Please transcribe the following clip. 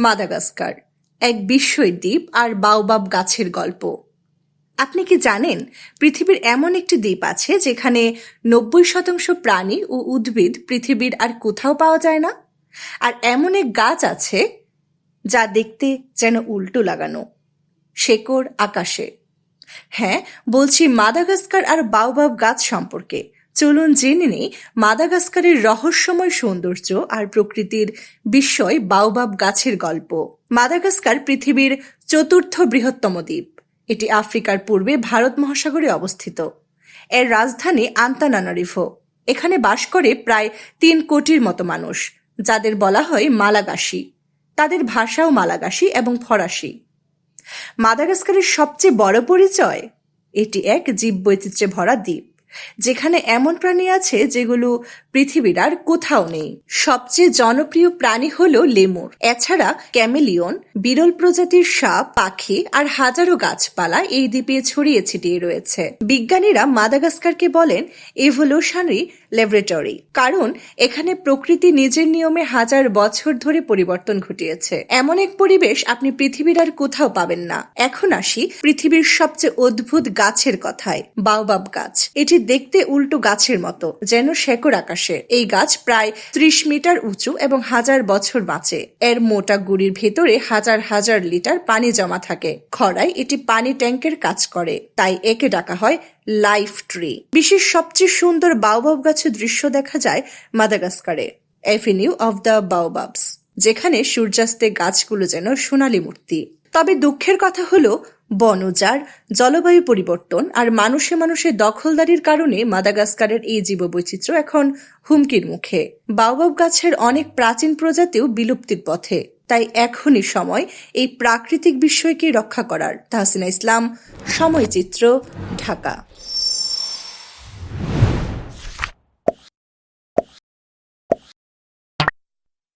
Madagascar, এক বিস্ময় দ্বীপ আর বাওবাব গাছের গল্প। আপনি কি জানেন, পৃথিবীর এমন একটি দ্বীপ আছে যেখানে নব্বই শতাংশ প্রাণী ও উদ্ভিদ পৃথিবীর আর কোথাও পাওয়া যায় না? আর এমন এক গাছ আছে যা দেখতে যেন উল্টো লাগানো, শেকড় আকাশে। হ্যাঁ বলছি মাদাগাস্কার আর বাওবাব গাছ সম্পর্কে। চলুন জেনে নেই মাদাগাস্কারের রহস্যময় সৌন্দর্য আর প্রকৃতির বিস্ময় বাওবাব গাছের গল্প। মাদাগাস্কার পৃথিবীর চতুর্থ বৃহত্তম দ্বীপ। এটি আফ্রিকার পূর্বে ভারত মহাসাগরে অবস্থিত। এর রাজধানী আন্তানানারিভো এখানে বাস করে প্রায় তিন কোটির মতো মানুষ, যাদের বলা হয় মালাগাসি। তাদের ভাষাও মালাগাসি এবং ফরাসি। মাদাগাস্কারের সবচেয়ে বড় পরিচয়? এটি এক জীববৈচিত্র্যে ভরা দ্বীপ। যেখানে এমন প্রাণী আছে যেগুলো পৃথিবীর আর কোথাও নেই। সবচেয়ে জনপ্রিয় প্রাণী হল লেমুর। এছাড়া ক্যামেলিয়ন, বিরল প্রজাতির সাপ, পাখি আর হাজারো গাছপালা এই দ্বীপে ছড়িয়ে ছিটিয়ে রয়েছে। বিজ্ঞানীরা মাদাগাস্কারকে বলেন এভলিউশনারি ল্যাবরেটরি কারণ এখানে প্রকৃতি নিজের নিয়মে হাজার বছর ধরে পরিবর্তন ঘটিয়েছে। এমন এক পরিবেশ আপনি পৃথিবীর আর কোথাও পাবেন না। এখন আসি পৃথিবীর সবচেয়ে অদ্ভুত গাছের কথায়, বাওবাব গাছ। এটি দেখতে উল্টো গাছের মতো, যেন শেকড় আকাশে এই গাছ প্রায় ত্রিশ মিটার উঁচু এবং হাজার বছর বাঁচে। এর মোটা গুড়ির ভেতরে হাজার হাজার লিটার পানি জমা থাকে। খরায় এটি পানি ট্যাঙ্কের কাজ করে। তাই একে ডাকা হয় লাইফ ট্রি। বিশ্বের সবচেয়ে সুন্দর বাওবাব গাছের দৃশ্য দেখা যায় মাদাগাস্কারে, এভিনিউ অফ দ্য বাওবাবস, যেখানে সূর্যাস্তে গাছগুলো যেন সোনালী মূর্তি। তবে দুঃখের কথা হলো বনজার জলবায়ু পরিবর্তন আর মানুষে মানুষে দখলদারির কারণে মাদাগাস্কারের এই জীববৈচিত্র্য এখন হুমকির মুখে। বাউবাব গাছের অনেক প্রাচীন প্রজাতিও বিলুপ্তির পথে। তাই এখনই সময় এই প্রাকৃতিক বিষয়কে রক্ষা করার। তাহসিনা ইসলাম সময়চিত্র ঢাকা।